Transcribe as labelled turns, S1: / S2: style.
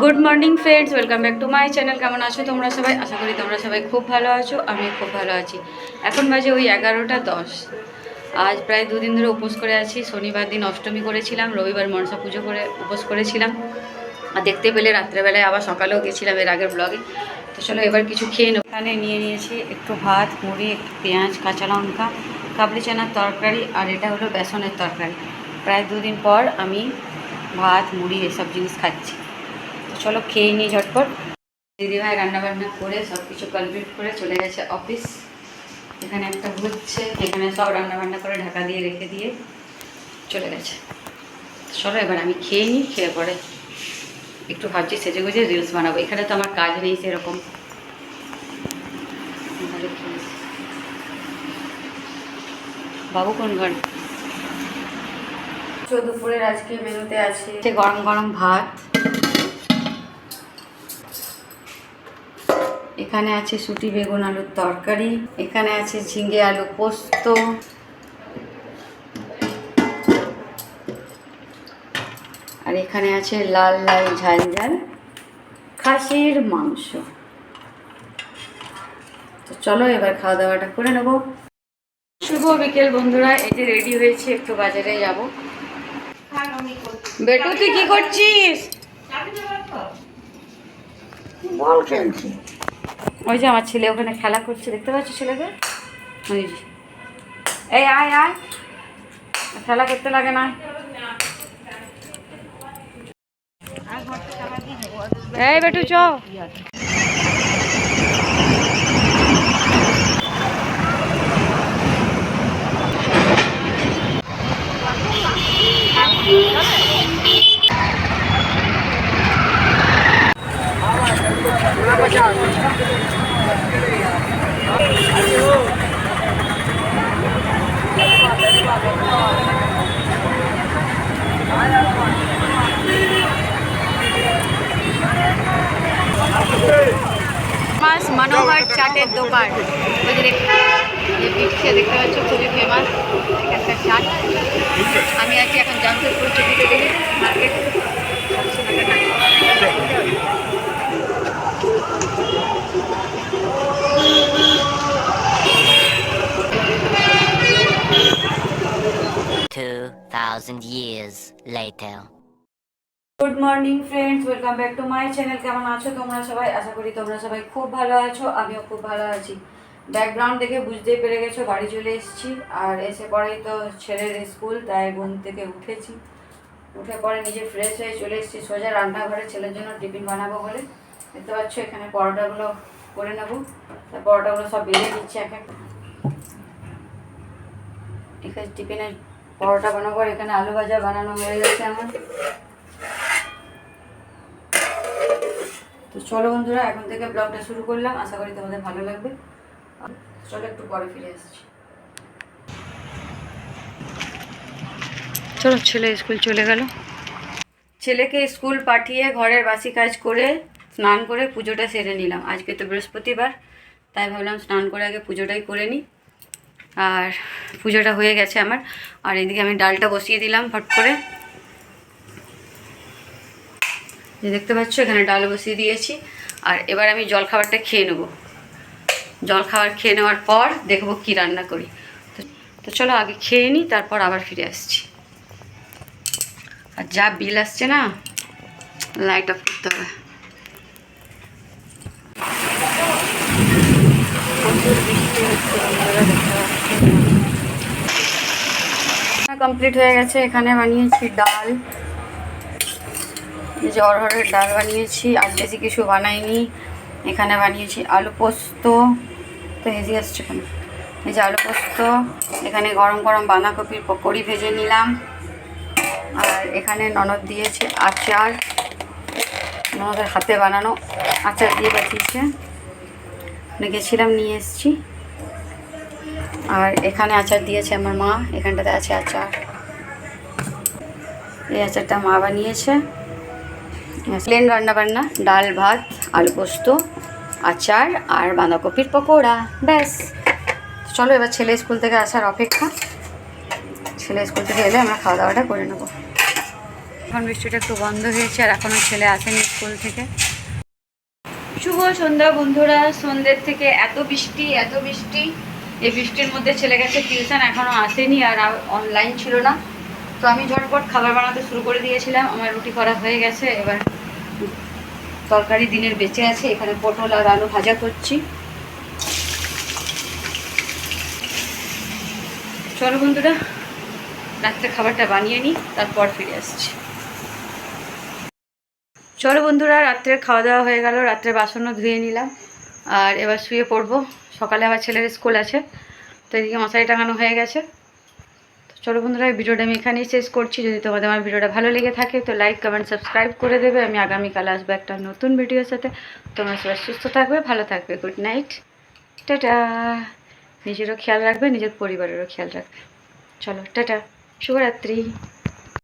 S1: Good morning friends welcome back to my channel কেমন আছো তোমরা সবাই? আশা করি তোমরা সবাই খুব ভালো আছো আমি খুব ভালো আছি। এখন বাজে ওই এগারোটা দশ। আজ প্রায় দুদিন ধরে উপোস করে আছি। শনিবার দিন অষ্টমী করেছিলাম, রবিবার মনসা পুজো করে উপোস করেছিলাম। আর দেখতে পেলে রাত্রেবেলায় আবার সকালেও গেছিলাম এর আগের ব্লগে তো চলো এবার কিছু খেয়ে নেব। এখানে নিয়ে নিয়েছি একটু ভাত, মুড়ি, একটু পেঁয়াজ, কাঁচা লঙ্কা, কাবলি চানার তরকারি আর এটা হলো বেসনের তরকারি। প্রায় দুদিন পর আমি ভাত, মুড়ি এসব জিনিস খাচ্ছি। চলো খেয়ে নিই ঝটপট। দিদিভাই রান্নাবান্না করে সব কিছু কমপ্লিট করে চলে গেছে অফিস এখানে একটা হচ্ছে এখানে সব রান্নাবান্না করে ঢাকা দিয়ে রেখে দিয়ে চলে গেছে। চলো এবার আমি খেয়ে নিই খেয়ে পরে একটু ভাবছি সেজে গুজে রিলস বানাবো। এখানে তো আমার কাজ নেই সেরকম। বাবু কোন ঘর? দুপুরের আজকে মেনুতে আছে গরম গরম ভাত। এখানে আছে সুটি বেগুন আলুর তরকারি, এখানে আছে ঝিঙ্গে আলু পোস্ত। আর এখানে আছে লাল লাল ঝাল ঝাল খাসির মাংস। তো চলো এবার খাওয়া দাওয়াটা করে নেব। শুভ বিকেল বন্ধুরা, এই যে রেডি হয়েছে, একটু বাজারে যাব। বেটু তুই কি করছিস?
S2: বল খেলছি।
S1: ওই যে আমার ছেলে ওখানে খেলা করছে, দেখতে পাচ্ছ ছেলেকে ওই যে। এই, আয় আয়। খেলা করতে লাগে না। এই বেটু চ ফেমাস মনোহর চাটের দোকান ওই যে দেখ- যে বিটকে দেখতে পাচ্ছ খুবই ফেমাস এখানকার চাট আমি আছি এখন জামশেদপুর চকিতে দেখি market
S3: thousand years later.
S1: Good morning friends welcome back to my channel কেমন আছো তোমরা সবাই? আশা করি তোমরা সবাই খুব ভালো আছো, আমিও খুব ভালো আছি। ব্যাকগ্রাউন্ড দেখে বুঝতেই পেরে গেছো, বাড়ি চলে এসেছি। আর এসে পরেই তো ছেলের স্কুল, তাই ঘুম থেকে উঠেছি। উঠে পরে নিজে ফ্রেশ হয়ে চলে এসেছি, সোজা রান্নাঘরে ছেলের জন্য টিফিন বানাবো বলে। দেখতে পাচ্ছ, এখানে পরোটাগুলো করে নেব। পরোটাগুলো সব বেরিয়ে দিচ্ছি এক এক। টিফিনের পরোটা বানাবো আর এখানে আলু ভাজা বানানো হয়ে গেছে আমার। তো চলো বন্ধুরা এখন থেকে ব্লগটা শুরু করলাম। আশা করি তোমাদের ভালো লাগবে। চলো একটু পরে ফিরে আসছি। চলো ছেলে স্কুল চলে গেল। ছেলেকে স্কুল পাঠিয়ে ঘরের বাসি কাজ করে স্নান করে পুজোটা সেরে নিলাম। আজকে তো বৃহস্পতিবার তাই ভাবলাম স্নান করে আগে পুজোটাই করে নিই। আর পুজোটা হয়ে গেছে আমার। আর এদিকে আমি ডালটা বসিয়ে দিলাম ফট করে। যে দেখতে পাচ্ছ, এখানে ডাল বসিয়ে দিয়েছি। আর এবার আমি জল খাবারটা খেয়ে নেব। জল খাবার খেয়ে নেওয়ার পর দেখব কি রান্না করি। তো চলো আগে খেয়ে নিই তারপর আবার ফিরে আসছি। আর যা বিল আসছে না লাইট অফ করতে হবে। কমপ্লিট হয়ে গেছে। এখানে বানিয়েছি ডাল। অরহরের ডাল বানিয়েছি। আর বেশি কিছু বানাইনি। এখানে বানিয়েছি আলু পোস্ত। তো হেজি আসছে কেন এই যে আলু পোস্ত। এখানে গরম গরম বাঁধাকপির পকোড়ি ভেজে নিলাম। আর এখানে ননদ দিয়েছে আচার। ননদের হাতে বানানো আচার দিয়ে পাঠিয়েছে। গেছিলাম, নিয়ে এসেছি। আর এখানে আচার দিয়েছে আমার মা, এখানটাতে আছে আচার। এই আচারটা মা বানিয়েছে। প্লেন রান্না বান্না ডাল, ভাত, আলু পোস্ত, আচার আর বাঁধাকপির পকোড়া, ব্যাস। চলো এবার ছেলে স্কুল থেকে আসার অপেক্ষা। ছেলে স্কুল থেকে এলে আমরা খাওয়া দাওয়াটা করে নেব। এখন বৃষ্টিটা একটু বন্ধ হয়েছে আর এখনও ছেলে আসেনি স্কুল থেকে। শুভ সন্ধ্যা বন্ধুরা। সন্ধ্যের থেকে এত বৃষ্টি এত বৃষ্টি। এই বৃষ্টির মধ্যে ছেলে গেছে টিউশন এখনও আসেনি আর অনলাইন ছিল না। তো আমি ঝটপট খাবার বানাতে শুরু করে দিয়েছিলাম, আমার রুটি করা হয়ে গেছে, এবার তরকারি দিনের বেঁচে আছে, এখানে পটল আর আলু ভাজা করছি। চলো বন্ধুরা, রাত্রে খাবারটা বানিয়ে নিই, তারপর ফিরে আসছি। চলো বন্ধুরা রাত্রের খাওয়া দাওয়া হয়ে গেল, রাত্রে বাসনও ধুয়ে নিলাম। আর এবার শুয়ে পড়ব। সকালে আবার ছেলের স্কুল আছে, তো এদিকে মশারি টাঙানো হয়ে গেছে। তো চলো বন্ধুরা, এই ভিডিওটা আমি এখানেই শেষ করছি। যদি তোমাদের আমার ভিডিওটা ভালো লেগে থাকে, তো লাইক কমেন্ট সাবস্ক্রাইব করে দেবে। আমি আগামীকাল আসব একটা নতুন ভিডিওর সাথে। তোমরা সবাই সুস্থ থাকবে, ভালো থাকবে। Good night tata. নিজেরও খেয়াল রাখবে, নিজের পরিবারেরও খেয়াল রাখবে। চলো, টাটা। শুভরাত্রি।